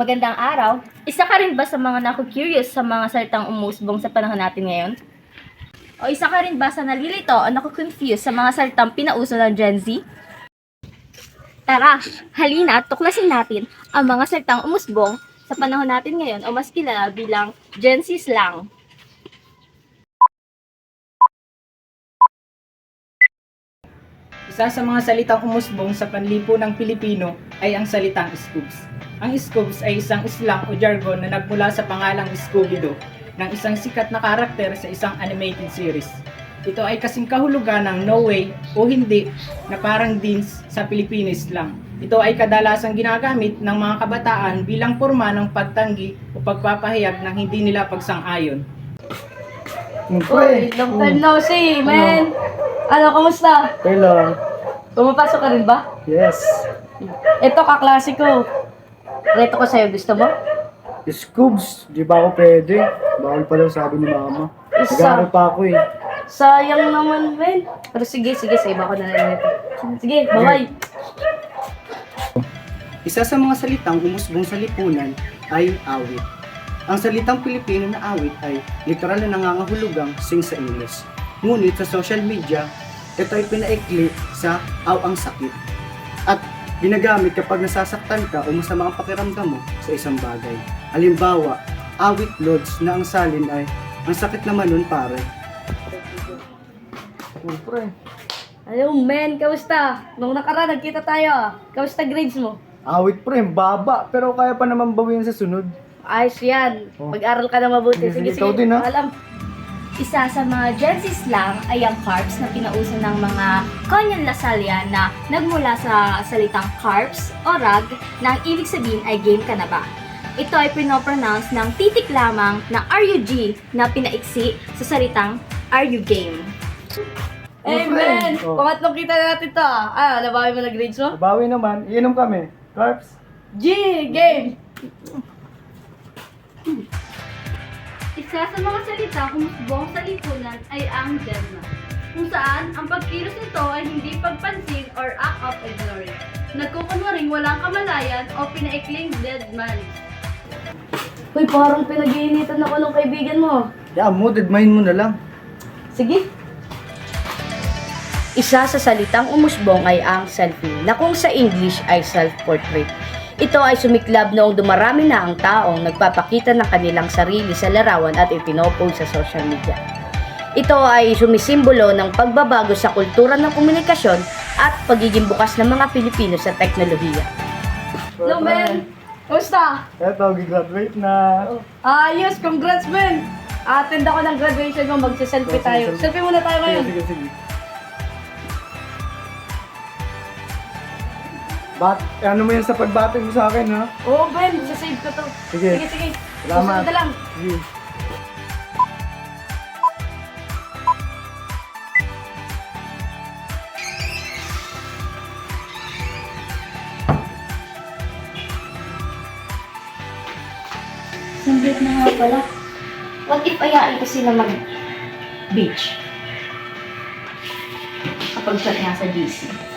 Magandang araw. Isa ka rin ba sa mga naku-curious sa mga salitang umusbong sa panahon natin ngayon? O isa ka rin ba sa nalilito o naku-confuse sa mga salitang pinauso ng Gen Z? Tara, halina at tuklasin natin ang mga salitang umusbong sa panahon natin ngayon o mas kilala bilang Gen Z slang. Isa sa mga salitang umusbong sa panlipunang Pilipino ay ang salitang Scoobs. Ang Scoobs ay isang slang o jargon na nagmula sa pangalang Scooby-Doo ng isang sikat na karakter sa isang animated series. Ito ay kasing kahulugan ng no way o hindi na parang dins sa Pilipinis lang. Ito ay kadalasang ginagamit ng mga kabataan bilang forma ng pagtanggi o pagpapahayag ng hindi nila pagsang-ayon. Uy, long time no see, man. Ano, kamusta? Hello. Pumapasok ka rin ba? Yes. Ito, kaklase ko. Reto ko sa'yo, gusto mo? Scoobs, di ba ako pwede? Bawal pa daw sabi ni mama. Isa. Nag-aaral pa ako eh. Sayang naman, men. Pero sige, sige, sa iba ko na lang ito. Sige, bye-bye. Isa sa mga salitang umusbong sa lipunan ay awit. Ang salitang Pilipino na awit ay literal na nangangahulugang sing sa English. Ngunit sa social media, ito ay pinaikli sa aw ang sakit. At ginagamit kapag nasasaktan ka o masama ang pakiramdam mo sa isang bagay. Halimbawa, awit loads na ang salin ay ang sakit naman nun pare. Siyempre. Ayaw, men, kamusta? Nung nakaraan, nagkita tayo ah. Kamusta grades mo? Awit pre, baba. Pero kaya pa naman bawiin sa sunod. Ayos yan. Oh. Mag-aral ka na mabuti. Sige, Sige, din. Alam. Isa sa mga Gen Z slang ay ang carbs na pinauso ng mga Konyan Lasallian na nagmula sa salitang carbs o rag na ang ibig sabihin ay game ka na ba. Ito ay pinopronounce ng titik lamang na RUG na pinaiksi sa salitang are you game. Eh, Oh. Pangatlong kita natin to ah. Ah, nabawi mo na grades mo? Bawi naman, iinom kami. Carbs. G, game! Isa sa mga salita humusbong sa lipunan ay ang deadman, kung saan ang pagkilos nito ay hindi pagpansin or act of ignorance. Nagkukunwaring walang kamalayan o pinaikling deadman. Uy, parang pinag-iinitan ako ng kaibigan mo. Yeah, mooded mind mo na lang. Sige. Isa sa salitang umusbong ay ang selfie, na kung sa English ay self-portrait. Ito ay sumiklab noong dumarami na ang taong nagpapakita ng kanilang sarili sa larawan at ipinopost sa social media. Ito ay sumisimbolo ng pagbabago sa kultura ng komunikasyon at pagiging bukas ng mga Pilipino sa teknolohiya. Hello, men. Kamusta? Eto, gigraduate na. Ayos, congrats, men. Attend ako ng graduation mo, magsiselfie Sige, tayo. sige. Selfie muna tayo Sige, ngayon. sige, sige. Bat, ano mo yan sa pagbati mo sa akin, ha? Oo, Ben, sasave ko to. Sige. Sige, sige. Salamat. Susunod na lang. Sige. Sandit na nga pala. What if ayain ko sila mag-beach? Kapag sa nga sa GC.